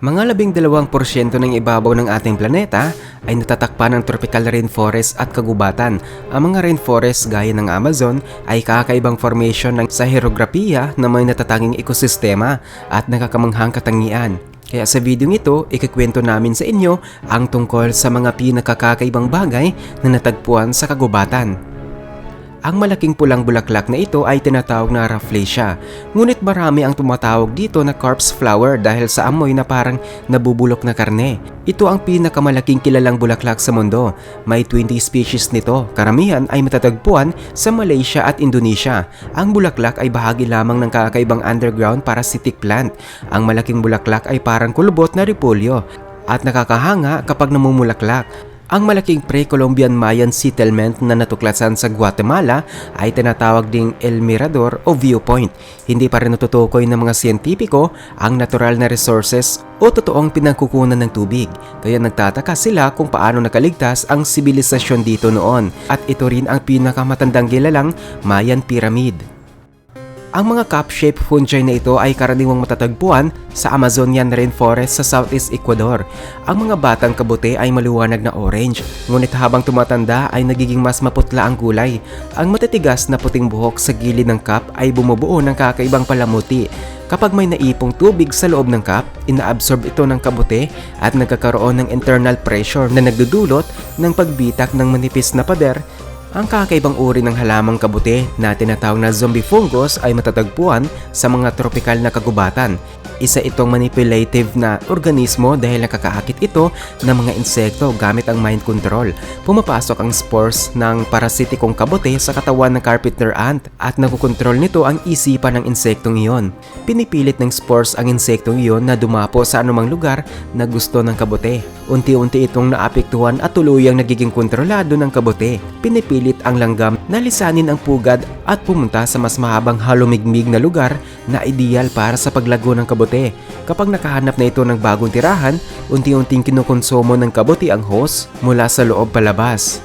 Mga labing dalawang porsyento ng ibabaw ng ating planeta ay natatakpan ng tropical rainforest at kagubatan. Ang mga rainforest gaya ng Amazon ay kakaibang formation ng sa hierografiya na may natatanging ekosistema at nakakamanghang katangian. Kaya sa video ito, ikikwento namin sa inyo ang tungkol sa mga pinakakakaibang bagay na natagpuan sa kagubatan. Ang malaking pulang bulaklak na ito ay tinatawag na Rafflesia. Ngunit marami ang tumatawag dito na corpse flower dahil sa amoy na parang nabubulok na karne. Ito ang pinakamalaking kilalang bulaklak sa mundo. May 20 species nito. Karamihan ay matatagpuan sa Malaysia at Indonesia. Ang bulaklak ay bahagi lamang ng kakaibang underground parasitic plant. Ang malaking bulaklak ay parang kulubot na repolyo at nakakahanga kapag namumulaklak. Ang malaking pre-Columbian Mayan settlement na natuklasan sa Guatemala ay tinatawag ding El Mirador o Viewpoint. Hindi pa rin natutukoy ng mga siyentipiko ang natural na resources o totoong pinangkukunan ng tubig. Kaya nagtataka sila kung paano nakaligtas ang sibilisasyon dito noon. At ito rin ang pinakamatandang gilalang Mayan Pyramid. Ang mga cup-shaped fungi na ito ay karaniwang matatagpuan sa Amazonian rainforest sa Southeast Ecuador. Ang mga batang kabote ay maliwanag na orange, ngunit habang tumatanda ay nagiging mas maputla ang kulay. Ang matitigas na puting buhok sa gilid ng cup ay bumubuo ng kakaibang palamuti. Kapag may naipong tubig sa loob ng cup, inaabsorb ito ng kabote at nagkakaroon ng internal pressure na nagdudulot ng pagbitak ng manipis na pader ang kakaibang uri ng halamang kabute na tinatawag na zombie fungus ay matatagpuan sa mga tropikal na kagubatan. Isa itong manipulative na organismo dahil nakakaakit ito ng mga insekto gamit ang mind control. Pumapasok ang spores ng parasitikong kabote sa katawan ng carpenter ant at nakukontrol nito ang isipan ng insektong iyon. Pinipilit ng spores ang insektong iyon na dumapo sa anumang lugar na gusto ng kabote. Unti-unti itong naapektuhan at tuluyang nagiging kontrolado ng kabote. Pinipilit ang langgam na lisanin ang pugad at pumunta sa mas mahabang halumigmig na lugar na ideal para sa paglago ng kabote kabote. Kapag nakahanap na ito ng bagong tirahan, unti-unting kinukonsumo ng kabote ang host mula sa loob palabas.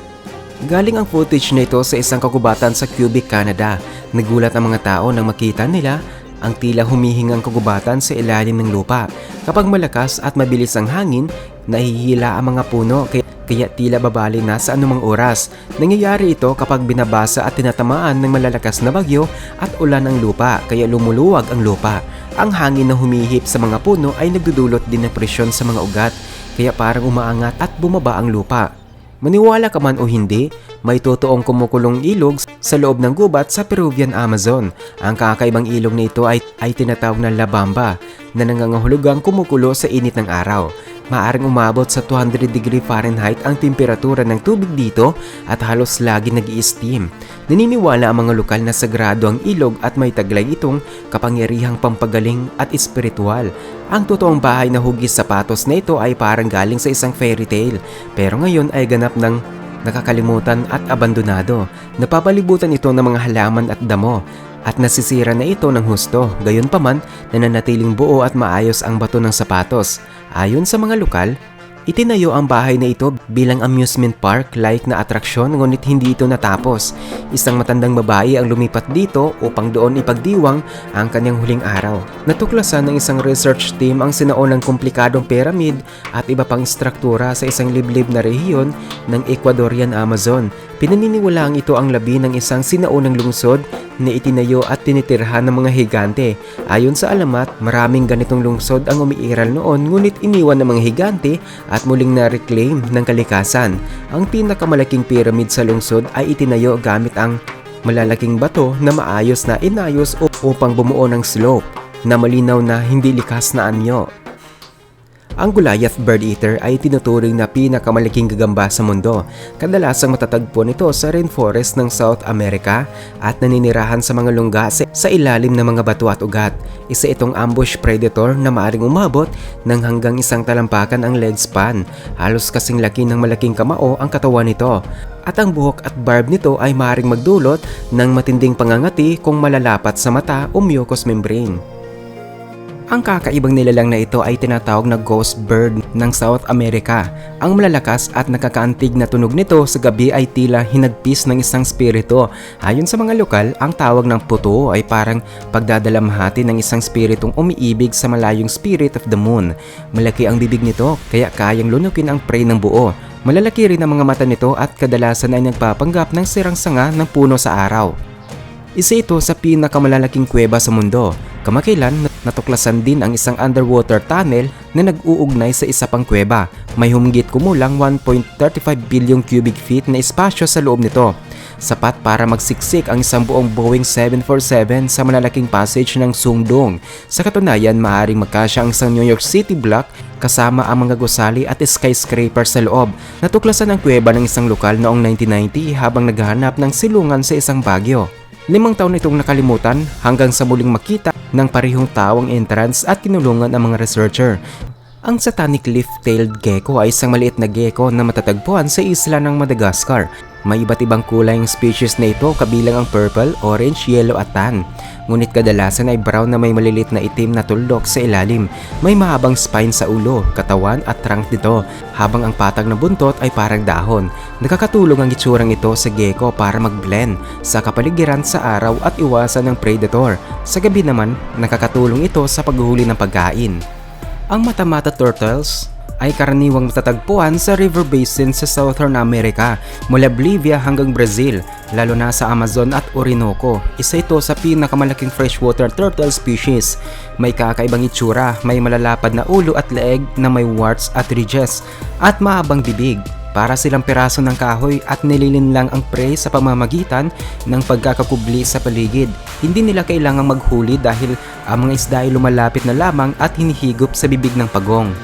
Galing ang footage na ito sa isang kagubatan sa Quebec, Canada. Nagulat ang mga tao nang makita nila ang tila humihingang kagubatan sa ilalim ng lupa. Kapag malakas at mabilis ang hangin, nahihila ang mga puno kaya, kaya tila babali na sa anumang oras. Nangyayari ito kapag binabasa at tinatamaan ng malalakas na bagyo at ulan ang lupa kaya lumuluwag ang lupa. Ang hangin na humihip sa mga puno ay nagdudulot din ng presyon sa mga ugat, kaya parang umaangat at bumaba ang lupa. Maniwala ka man o hindi, may totoong kumukulong ilog sa loob ng gubat sa Peruvian Amazon. Ang kakaibang ilog na ito ay, ay tinatawag na labamba na nangangahulugang kumukulo sa init ng araw maaring umabot sa 200 degree Fahrenheit ang temperatura ng tubig dito at halos lagi nag steam Naniniwala ang mga lokal na sagrado ang ilog at may taglay itong kapangyarihang pampagaling at espiritual. Ang totoong bahay na hugis sapatos na ito ay parang galing sa isang fairy tale pero ngayon ay ganap ng nakakalimutan at abandonado. Napapalibutan ito ng mga halaman at damo at nasisira na ito ng husto. Gayunpaman, nananatiling buo at maayos ang bato ng sapatos. Ayon sa mga lokal, Itinayo ang bahay na ito bilang amusement park-like na atraksyon ngunit hindi ito natapos. Isang matandang babae ang lumipat dito upang doon ipagdiwang ang kanyang huling araw. Natuklasan ng isang research team ang sinaunang komplikadong pyramid at iba pang struktura sa isang liblib na rehiyon ng Ecuadorian Amazon. Pinaniniwalaang ito ang labi ng isang sinaunang lungsod na itinayo at tinitirhan ng mga higante. Ayon sa alamat, maraming ganitong lungsod ang umiiral noon ngunit iniwan ng mga higante at muling na-reclaim ng kalikasan. Ang pinakamalaking pyramid sa lungsod ay itinayo gamit ang malalaking bato na maayos na inayos upang bumuo ng slope na malinaw na hindi likas na anyo. Ang Goliath bird eater ay tinuturing na pinakamalaking gagamba sa mundo. Kadalasang matatagpo nito sa rainforest ng South America at naninirahan sa mga lungga sa ilalim ng mga bato at ugat. Isa itong ambush predator na maaring umabot ng hanggang isang talampakan ang leg span. Halos kasing laki ng malaking kamao ang katawan nito. At ang buhok at barb nito ay maaring magdulot ng matinding pangangati kung malalapat sa mata o mucous membrane. Ang kakaibang nilalang na ito ay tinatawag na ghost bird ng South America. Ang malalakas at nakakaantig na tunog nito sa gabi ay tila hinagpis ng isang spirito. Ayon sa mga lokal, ang tawag ng puto ay parang pagdadalamhati ng isang spiritong umiibig sa malayong spirit of the moon. Malaki ang bibig nito kaya kayang lunukin ang prey ng buo. Malalaki rin ang mga mata nito at kadalasan ay nagpapanggap ng sirang sanga ng puno sa araw. Isa ito sa pinakamalalaking kuweba sa mundo. Kamakailan, natuklasan din ang isang underwater tunnel na nag-uugnay sa isa pang kuweba. May humigit kumulang 1.35 billion cubic feet na espasyo sa loob nito. Sapat para magsiksik ang isang buong Boeing 747 sa malalaking passage ng Sungdong. Sa katunayan, maaaring magkasya ang isang New York City block kasama ang mga gusali at skyscraper sa loob. Natuklasan ang kuweba ng isang lokal noong 1990 habang naghahanap ng silungan sa isang bagyo. Limang taon itong nakalimutan hanggang sa muling makita ng parehong tawang entrance at kinulungan ang mga researcher. Ang satanic leaf-tailed gecko ay isang maliit na gecko na matatagpuan sa isla ng Madagascar. May iba't ibang kulay ang species na ito kabilang ang purple, orange, yellow at tan. Ngunit kadalasan ay brown na may malilit na itim na tuldok sa ilalim. May mahabang spine sa ulo, katawan at trunk nito, habang ang patag na buntot ay parang dahon. Nakakatulong ang itsurang ito sa gecko para mag-blend sa kapaligiran sa araw at iwasan ng predator. Sa gabi naman, nakakatulong ito sa paghuli ng pagkain. Ang matamata turtles ay karaniwang matatagpuan sa river basin sa Southern America mula Bolivia hanggang Brazil, lalo na sa Amazon at Orinoco. Isa ito sa pinakamalaking freshwater turtle species. May kakaibang itsura, may malalapad na ulo at leeg na may warts at ridges, at mahabang bibig. Para silang piraso ng kahoy at nililinlang ang prey sa pamamagitan ng pagkakakubli sa paligid. Hindi nila kailangang maghuli dahil ang mga isda ay lumalapit na lamang at hinihigop sa bibig ng pagong.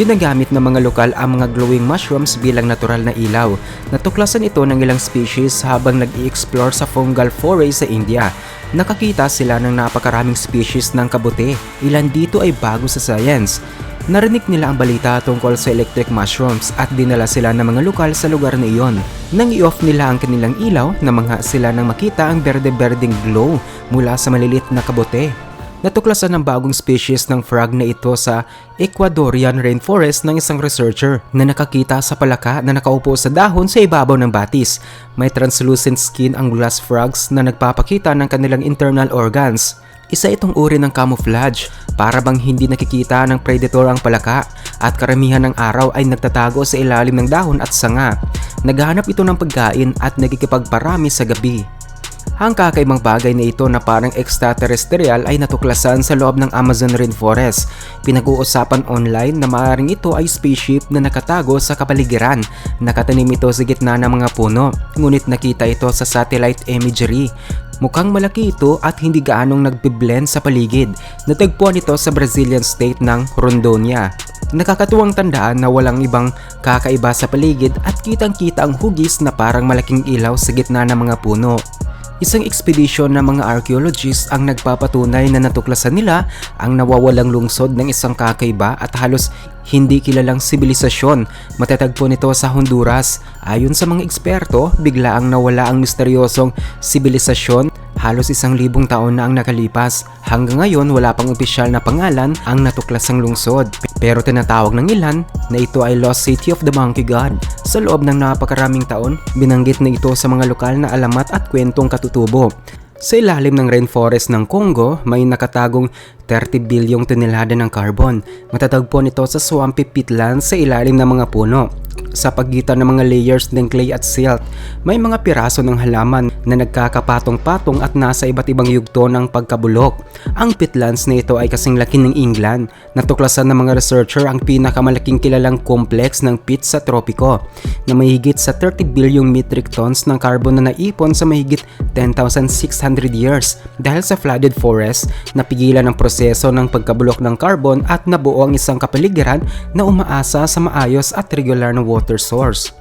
Ginagamit ng mga lokal ang mga glowing mushrooms bilang natural na ilaw. Natuklasan ito ng ilang species habang nag-i-explore sa fungal foray sa India. Nakakita sila ng napakaraming species ng kabuti. Ilan dito ay bago sa science. Narinig nila ang balita tungkol sa electric mushrooms at dinala sila ng mga lokal sa lugar na iyon. Nang i-off nila ang kanilang ilaw, namangha sila nang makita ang berde-berdeng glow mula sa malilit na kabote. Natuklasan ng bagong species ng frog na ito sa Ecuadorian rainforest ng isang researcher na nakakita sa palaka na nakaupo sa dahon sa ibabaw ng batis. May translucent skin ang glass frogs na nagpapakita ng kanilang internal organs. Isa itong uri ng camouflage para bang hindi nakikita ng predator ang palaka at karamihan ng araw ay nagtatago sa ilalim ng dahon at sanga. Naghahanap ito ng pagkain at nagkikipagparami sa gabi. Ang kakaibang bagay na ito na parang extraterrestrial ay natuklasan sa loob ng Amazon rainforest. Pinag-uusapan online na maaaring ito ay spaceship na nakatago sa kapaligiran. Nakatanim ito sa gitna ng mga puno, ngunit nakita ito sa satellite imagery. Mukhang malaki ito at hindi gaanong nagbiblend sa paligid. Natagpuan ito sa Brazilian state ng Rondonia. Nakakatuwang tandaan na walang ibang kakaiba sa paligid at kitang kita ang hugis na parang malaking ilaw sa gitna ng mga puno. Isang ekspedisyon ng mga archaeologists ang nagpapatunay na natuklasan nila ang nawawalang lungsod ng isang kakaiba at halos hindi kilalang sibilisasyon. Matatagpo nito sa Honduras. Ayon sa mga eksperto, bigla ang nawala ang misteryosong sibilisasyon Halos isang libong taon na ang nakalipas. Hanggang ngayon wala pang opisyal na pangalan ang natuklasang lungsod. Pero tinatawag ng ilan na ito ay Lost City of the Monkey God. Sa loob ng napakaraming taon, binanggit na ito sa mga lokal na alamat at kwentong katutubo. Sa ilalim ng rainforest ng Congo, may nakatagong 30 bilyong tonelada ng carbon. Matatagpo nito sa swampy peatlands sa ilalim ng mga puno sa pagitan ng mga layers ng clay at silt. May mga piraso ng halaman na nagkakapatong-patong at nasa iba't ibang yugto ng pagkabulok. Ang pitlands na ito ay kasing laki ng England. Natuklasan ng mga researcher ang pinakamalaking kilalang complex ng pit sa tropiko na mahigit sa 30 bilyong metric tons ng carbon na naipon sa mahigit 10,600 years dahil sa flooded forest napigilan ang proseso ng pagkabulok ng carbon at nabuo ang isang kapaligiran na umaasa sa maayos at regular na water source.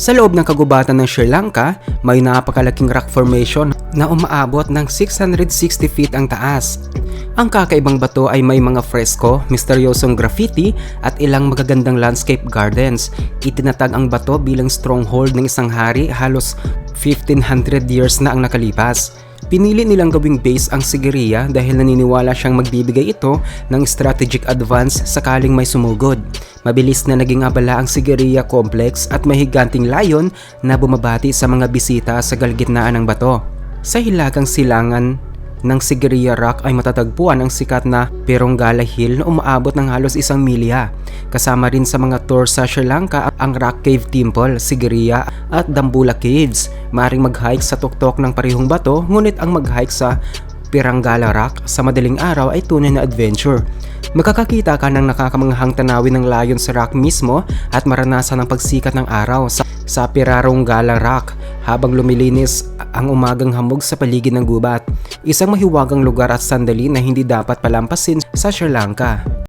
Sa loob ng kagubatan ng Sri Lanka, may napakalaking rock formation na umaabot ng 660 feet ang taas. Ang kakaibang bato ay may mga fresko, misteryosong graffiti at ilang magagandang landscape gardens. Itinatag ang bato bilang stronghold ng isang hari halos 1500 years na ang nakalipas. Pinili nilang gawing base ang Sigiriya dahil naniniwala siyang magbibigay ito ng strategic advance sakaling may sumugod. Mabilis na naging abala ang Sigiriya Complex at may higanting layon na bumabati sa mga bisita sa galgitnaan ng bato. Sa hilagang silangan ng Sigiriya Rock ay matatagpuan ang sikat na Perongala Hill na umaabot ng halos isang milya. Kasama rin sa mga tour sa Sri Lanka ang Rock Cave Temple, Sigiriya at Dambula Caves. Maring mag-hike sa tuktok ng parehong bato ngunit ang mag-hike sa Pirangala Rock sa madaling araw ay tunay na adventure. Makakakita ka ng nakakamanghang tanawin ng layon sa rock mismo at maranasan ang pagsikat ng araw sa, sa Pirarongala Rock habang lumilinis ang umagang hamog sa paligid ng gubat. Isang mahiwagang lugar at sandali na hindi dapat palampasin sa Sri Lanka.